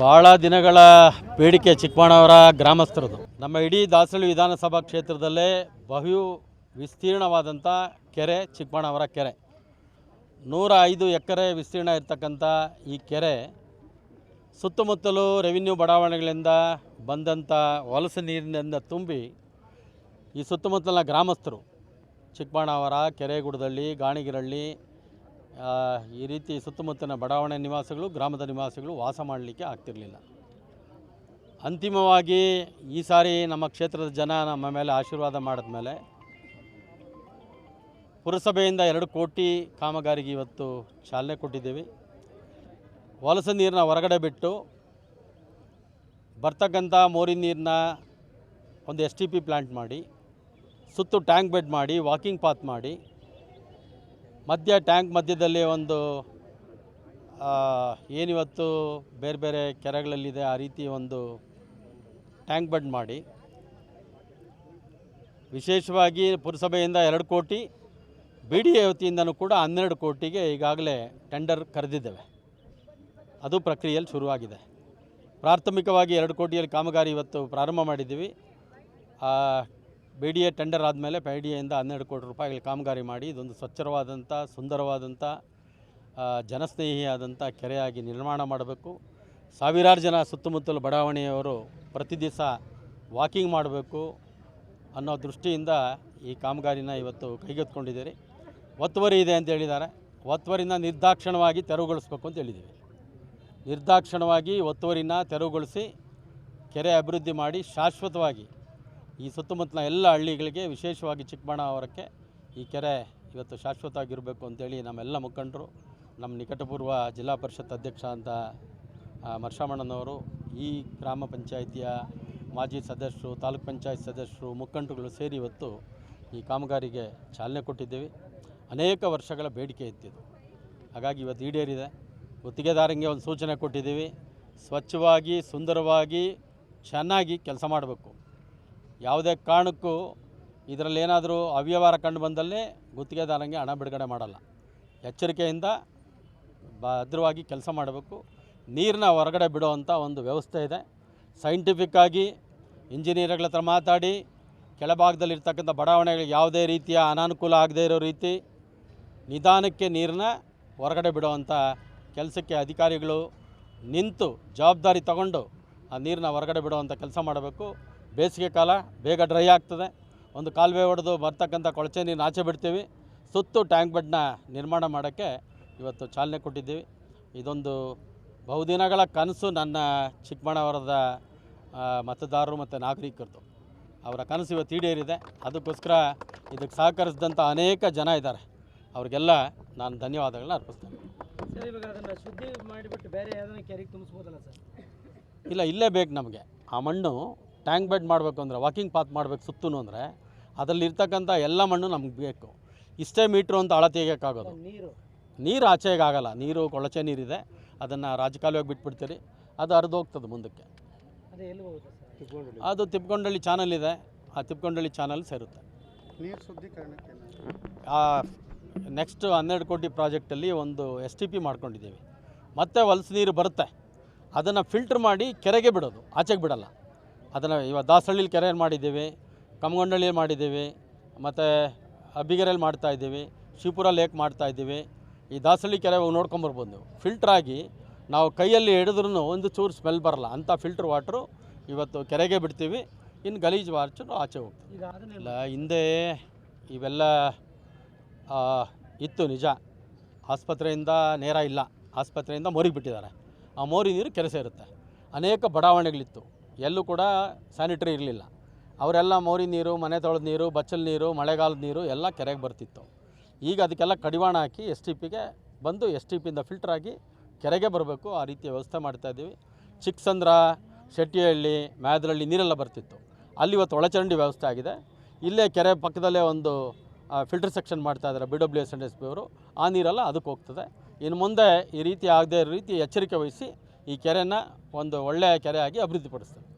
ಭಾಳ ದಿನಗಳ ಬೇಡಿಕೆ ಚಿಕ್ಕಮಣ್ಣವರ ಗ್ರಾಮಸ್ಥರದು. ನಮ್ಮ ಇಡೀ ದಾಸಳ್ಳಿ ವಿಧಾನಸಭಾ ಕ್ಷೇತ್ರದಲ್ಲೇ ಬಹು ವಿಸ್ತೀರ್ಣವಾದಂಥ ಕೆರೆ, ಚಿಕ್ಕಮಣ್ಣವರ ಕೆರೆ. ನೂರ ಐದು ಎಕರೆ ವಿಸ್ತೀರ್ಣ ಇರತಕ್ಕಂಥ ಈ ಕೆರೆ ಸುತ್ತಮುತ್ತಲು ರೆವಿನ್ಯೂ ಬಡಾವಣೆಗಳಿಂದ ಬಂದಂಥ ವಲಸೆ ನೀರಿನಿಂದ ತುಂಬಿ ಈ ಸುತ್ತಮುತ್ತಲಿನ ಗ್ರಾಮಸ್ಥರು ಚಿಕ್ಕಬಾಣಾವರ ಕೆರೆಗುಡದಳ್ಳಿ ಗಾಣಿಗಿರಳ್ಳಿ ಈ ರೀತಿ ಸುತ್ತಮುತ್ತಲಿನ ಬಡಾವಣೆ ನಿವಾಸಿಗಳು, ಗ್ರಾಮದ ನಿವಾಸಿಗಳು ವಾಸ ಮಾಡಲಿಕ್ಕೆ ಆಗ್ತಿರಲಿಲ್ಲ. ಅಂತಿಮವಾಗಿ ಈ ಸಾರಿ ನಮ್ಮ ಕ್ಷೇತ್ರದ ಜನ ನಮ್ಮ ಮೇಲೆ ಆಶೀರ್ವಾದ ಮಾಡಿದ್ಮೇಲೆ ಪುರಸಭೆಯಿಂದ ಎರಡು ಕೋಟಿ ಕಾಮಗಾರಿಗೆ ಇವತ್ತು ಚಾಲನೆ ಕೊಟ್ಟಿದ್ದೀವಿ. ವಲಸೆ ನೀರನ್ನ ಹೊರಗಡೆ ಬಿಟ್ಟು ಬರ್ತಕ್ಕಂಥ ಮೋರಿ ನೀರನ್ನ ಒಂದು ಎಸ್ ಟಿ ಪಿ ಪ್ಲ್ಯಾಂಟ್ ಮಾಡಿ, ಸುತ್ತು ಟ್ಯಾಂಕ್ ಬೆಡ್ ಮಾಡಿ, ವಾಕಿಂಗ್ ಪಾತ್ ಮಾಡಿ ಮಧ್ಯ ಟ್ಯಾಂಕ್ ಮಧ್ಯದಲ್ಲಿ ಒಂದು ಏನಿವತ್ತು ಬೇರೆ ಬೇರೆ ಕೆರೆಗಳಲ್ಲಿದೆ, ಆ ರೀತಿ ಒಂದು ಟ್ಯಾಂಕ್ ಬಡ್ ಮಾಡಿ. ವಿಶೇಷವಾಗಿ ಪುರಸಭೆಯಿಂದ ಎರಡು ಕೋಟಿ, ಬಿ ಡಿ ಎ ಕೂಡ ಹನ್ನೆರಡು ಕೋಟಿಗೆ ಈಗಾಗಲೇ ಟೆಂಡರ್ ಕರೆದಿದ್ದೇವೆ. ಅದು ಪ್ರಕ್ರಿಯೆಯಲ್ಲಿ ಶುರುವಾಗಿದೆ. ಪ್ರಾಥಮಿಕವಾಗಿ ಎರಡು ಕೋಟಿಯಲ್ಲಿ ಕಾಮಗಾರಿ ಇವತ್ತು ಪ್ರಾರಂಭ ಮಾಡಿದ್ದೀವಿ. ಬಿ ಡಿ ಎ ಟೆಂಡರ್ ಆದಮೇಲೆ ಬಿ ಡಿ ಎಯಿಂದ ಹನ್ನೆರಡು ಕೋಟಿ ರೂಪಾಯಿಗಳ ಕಾಮಗಾರಿ ಮಾಡಿ ಇದೊಂದು ಸ್ವಚ್ಛವಾದಂಥ, ಸುಂದರವಾದಂಥ ಜನಸ್ನೇಹಿಯಾದಂಥ ಕೆರೆಯಾಗಿ ನಿರ್ಮಾಣ ಮಾಡಬೇಕು. ಸಾವಿರಾರು ಜನ ಸುತ್ತಮುತ್ತಲು ಬಡಾವಣೆಯವರು ಪ್ರತಿ ದಿವಸ ವಾಕಿಂಗ್ ಮಾಡಬೇಕು ಅನ್ನೋ ದೃಷ್ಟಿಯಿಂದ ಈ ಕಾಮಗಾರಿನ ಇವತ್ತು ಕೈಗೆತ್ತಿಕೊಂಡಿದ್ದೀರಿ. ಒತ್ತುವರಿ ಇದೆ ಅಂತ ಹೇಳಿದ್ದಾರೆ. ಒತ್ತುವರಿನ ನಿರ್ದಾಕ್ಷಣವಾಗಿ ತೆರವುಗೊಳಿಸ್ಬೇಕು ಅಂತ ಹೇಳಿದ್ದೀವಿ. ನಿರ್ದಾಕ್ಷಿಣ್ಯವಾಗಿ ಒತ್ತುವರಿನ ತೆರವುಗೊಳಿಸಿ ಕೆರೆ ಅಭಿವೃದ್ಧಿ ಮಾಡಿ ಶಾಶ್ವತವಾಗಿ ಈ ಸುತ್ತಮುತ್ತಲ ಎಲ್ಲ ಹಳ್ಳಿಗಳಿಗೆ ವಿಶೇಷವಾಗಿ ಚಿಕ್ಕಬಳ್ಳಾಪುರಕ್ಕೆ ಈ ಕೆರೆ ಇವತ್ತು ಶಾಶ್ವತವಾಗಿರಬೇಕು ಅಂತೇಳಿ ನಮ್ಮೆಲ್ಲ ಮುಖಂಡರು, ನಮ್ಮ ನಿಕಟಪೂರ್ವ ಜಿಲ್ಲಾ ಪರಿಷತ್ ಅಧ್ಯಕ್ಷ ಅಂತ ಮರ್ಷಾಮಣ್ಣನವರು ಈ ಗ್ರಾಮ ಪಂಚಾಯಿತಿಯ ಮಾಜಿ ಸದಸ್ಯರು, ತಾಲೂಕ್ ಪಂಚಾಯತ್ ಸದಸ್ಯರು, ಮುಖಂಡರುಗಳು ಸೇರಿ ಇವತ್ತು ಈ ಕಾಮಗಾರಿಗೆ ಚಾಲನೆ ಕೊಟ್ಟಿದ್ದೀವಿ. ಅನೇಕ ವರ್ಷಗಳ ಬೇಡಿಕೆ ಇತ್ತಿದ್ದು ಹಾಗಾಗಿ ಇವತ್ತು ಈಡೇರಿದೆ. ಗುತ್ತಿಗೆದಾರಂಗೆ ಒಂದು ಸೂಚನೆ ಕೊಟ್ಟಿದ್ದೀವಿ. ಸ್ವಚ್ಛವಾಗಿ, ಸುಂದರವಾಗಿ, ಚೆನ್ನಾಗಿ ಕೆಲಸ ಮಾಡಬೇಕು. ಯಾವುದೇ ಕಾರಣಕ್ಕೂ ಇದರಲ್ಲಿ ಏನಾದರೂ ಅವ್ಯವಹಾರ ಕಂಡು ಬಂದಲ್ಲಿ ಗುತ್ತಿಗೆದಾರಂಗೆ ಹಣ ಬಿಡುಗಡೆ ಮಾಡಲ್ಲ. ಎಚ್ಚರಿಕೆಯಿಂದ ಭದ್ರವಾಗಿ ಕೆಲಸ ಮಾಡಬೇಕು. ನೀರನ್ನ ಹೊರಗಡೆ ಬಿಡುವಂಥ ಒಂದು ವ್ಯವಸ್ಥೆ ಇದೆ. ಸೈಂಟಿಫಿಕ್ಕಾಗಿ ಇಂಜಿನಿಯರ್ಗಳ ಹತ್ರ ಮಾತಾಡಿ, ಕೆಳಭಾಗದಲ್ಲಿರ್ತಕ್ಕಂಥ ಬಡಾವಣೆಗಳಿಗೆ ಯಾವುದೇ ರೀತಿಯ ಅನಾನುಕೂಲ ಆಗದೇ ಇರೋ ರೀತಿ ನಿಧಾನಕ್ಕೆ ನೀರನ್ನ ಹೊರಗಡೆ ಬಿಡುವಂಥ ಕೆಲಸಕ್ಕೆ ಅಧಿಕಾರಿಗಳು ನಿಂತು ಜವಾಬ್ದಾರಿ ತಗೊಂಡು ಆ ನೀರನ್ನ ಹೊರಗಡೆ ಬಿಡುವಂಥ ಕೆಲಸ ಮಾಡಬೇಕು. ಬೇಸಿಗೆ ಕಾಲ ಬೇಗ ಡ್ರೈ ಆಗ್ತದೆ. ಒಂದು ಕಾಲುವೆ ಹೊಡೆದು ಬರ್ತಕ್ಕಂಥ ಕೊಳಚೆ ನೀರು ಆಚೆ ಬಿಡ್ತೀವಿ. ಸುತ್ತು ಟ್ಯಾಂಕ್ ಬೆಡ್ನ ನಿರ್ಮಾಣ ಮಾಡೋಕ್ಕೆ ಇವತ್ತು ಚಾಲನೆ ಕೊಟ್ಟಿದ್ದೀವಿ. ಇದೊಂದು ಬಹುದಿನಗಳ ಕನಸು ನನ್ನ ಚಿಕ್ಕಮಣವರದ ಮತದಾರರು ಮತ್ತು ನಾಗರಿಕರದು. ಅವರ ಕನಸು ಇವತ್ತು ಈಡೇರಿದೆ. ಅದಕ್ಕೋಸ್ಕರ ಇದಕ್ಕೆ ಸಹಕರಿಸಿದಂಥ ಅನೇಕ ಜನ ಇದ್ದಾರೆ. ಅವ್ರಿಗೆಲ್ಲ ನಾನು ಧನ್ಯವಾದಗಳನ್ನ ಅರ್ಪಿಸ್ತೇನೆ. ಮಾಡಿಬಿಟ್ಟು ಬೇರೆ ಕೆರೆಗೆ ತುಂಬಿಸ್ಬೋದಲ್ಲ ಸರ್? ಇಲ್ಲ ಇಲ್ಲೇ ಬೇಕು ನಮಗೆ. ಆ ಮಣ್ಣು ಟ್ಯಾಂಕ್ ಬೆಡ್ ಮಾಡಬೇಕು ಅಂದರೆ ವಾಕಿಂಗ್ ಪಾತ್ ಮಾಡಬೇಕು ಸುತ್ತೂ ಅಂದರೆ ಅದರಲ್ಲಿರ್ತಕ್ಕಂಥ ಎಲ್ಲ ಮಣ್ಣು ನಮ್ಗೆ ಬೇಕು. ಇಷ್ಟೇ ಮೀಟ್ರು ಅಂತ ಅಳ ತೆಗಿಯೋಕ್ಕಾಗೋದು ನೀರು. ನೀರು ಆಚೆಗೆ ಆಗಲ್ಲ ನೀರು ಕೊಳಚೆ ನೀರಿದೆ. ಅದನ್ನು ರಾಜಕಾಲುವಾಗಿ ಬಿಟ್ಬಿಡ್ತೀರಿ. ಅದು ಹರಿದು ಹೋಗ್ತದೆ ಮುಂದಕ್ಕೆ. ಅದೇ ಎಲ್ಲಿ ಹೋಗುತ್ತೆ ಸರ್? ಅದು ತಿಪ್ಕೊಂಡಳ್ಳಿ ಚಾನಲ್ ಇದೆ. ಆ ತಿಪ್ಕೊಂಡಳ್ಳಿ ಚಾನಲ್ ಸೇರುತ್ತೆ. ನೀರು ಶುದ್ಧೀಕರಣಕ್ಕೆ ಆ ನೆಕ್ಸ್ಟ್ ಹನ್ನೆರಡು ಕೋಟಿ ಪ್ರಾಜೆಕ್ಟಲ್ಲಿ ಒಂದು ಎಸ್ ಟಿ ಪಿ ಮಾಡ್ಕೊಂಡಿದ್ದೀವಿ. ಮತ್ತೆ ಹೊಲಸು ನೀರು ಬರುತ್ತೆ. ಅದನ್ನು ಫಿಲ್ಟ್ರ್ ಮಾಡಿ ಕೆರೆಗೆ ಬಿಡೋದು. ಆಚೆಗೆ ಬಿಡಲ್ಲ. ಅದನ್ನು ಇವಾಗ ದಾಸಹಳ್ಳಿಲಿ ಕೆರೆ ಮಾಡಿದ್ದೀವಿ ಕಮ್ಮಗೊಂಡಳ್ಳಿಯಲ್ಲಿ ಮಾಡಿದ್ದೀವಿ ಮತ್ತು ಅಬ್ಬಿಗೆರೆಯಲ್ಲಿ ಮಾಡ್ತಾ ಇದ್ದೀವಿ ಶಿವಪುರ ಲೇಕ್ ಮಾಡ್ತಾ ಇದ್ದೀವಿ. ಈ ದಾಸಹಳ್ಳಿ ಕೆರೆ ಹೋಗಿ ನೋಡ್ಕೊಂಬರ್ಬೋದು ನೀವು. ಫಿಲ್ಟ್ರಾಗಿ ನಾವು ಕೈಯಲ್ಲಿ ಹಿಡಿದ್ರೂ ಒಂದು ಚೂರು ಸ್ಮೆಲ್ ಬರಲ್ಲ. ಅಂಥ ಫಿಲ್ಟ್ರ್ ವಾಟ್ರು ಇವತ್ತು ಕೆರೆಗೆ ಬಿಡ್ತೀವಿ. ಇನ್ನು ಗಲೀಜು ವಾಚರು ಆಚೆ ಹೋಗ್ತೀವಿ. ಇಲ್ಲ ಹಿಂದೆ ಇವೆಲ್ಲ ಇತ್ತು ನಿಜ. ಆಸ್ಪತ್ರೆಯಿಂದ ನೇರ ಇಲ್ಲ. ಆಸ್ಪತ್ರೆಯಿಂದ ಮೋರಿಗೆ ಬಿಟ್ಟಿದ್ದಾರೆ. ಆ ಮೋರಿ ನೀರು ಕೆಲಸ ಇರುತ್ತೆ ಅನೇಕ ಬಡಾವಣೆಗಳಿತ್ತು. ಎಲ್ಲೂ ಕೂಡ ಸ್ಯಾನಿಟರಿ ಇರಲಿಲ್ಲ. ಅವರೆಲ್ಲ ಮೋರಿ ನೀರು, ಮನೆ ತೊಳೆದ ನೀರು, ಬಚ್ಚಲ್ ನೀರು, ಮಳೆಗಾಲದ ನೀರು ಎಲ್ಲ ಕೆರೆಗೆ ಬರ್ತಿತ್ತು. ಈಗ ಅದಕ್ಕೆಲ್ಲ ಕಡಿವಾಣ ಹಾಕಿ ಎಸ್ ಟಿ ಪಿಗೆ ಬಂದು ಎಸ್ ಟಿ ಪಿಯಿಂದ ಫಿಲ್ಟರ್ ಆಗಿ ಕೆರೆಗೆ ಬರಬೇಕು. ಆ ರೀತಿಯ ವ್ಯವಸ್ಥೆ ಮಾಡ್ತಾಯಿದ್ದೀವಿ ಚಿಕ್ಕಸಂದ್ರ, ಶೆಟ್ಟಿಹಳ್ಳಿ ಮ್ಯಾದರಳ್ಳಿ ನೀರೆಲ್ಲ ಬರ್ತಿತ್ತು. ಅಲ್ಲಿ ಇವತ್ತು ಒಳಚರಂಡಿ ವ್ಯವಸ್ಥೆ ಆಗಿದೆ. ಇಲ್ಲೇ ಕೆರೆ ಪಕ್ಕದಲ್ಲೇ ಒಂದು ಫಿಲ್ಟರ್ ಸೆಕ್ಷನ್ ಮಾಡ್ತಾ ಇದ್ದಾರೆ B W S N S P ಅವರು. ಆ ನೀರೆಲ್ಲ ಅದಕ್ಕೆ ಹೋಗ್ತದೆ. ಇನ್ನು ಮುಂದೆ ಈ ರೀತಿ ಆಗದೇ ಇರೋ ರೀತಿ ಎಚ್ಚರಿಕೆ ವಹಿಸಿ ಈ ಕೆರೆನ ಒಂದು ಒಳ್ಳೆಯ ಕೆರೆಯಾಗಿ ಅಭಿವೃದ್ಧಿಪಡಿಸ್ತೇವೆ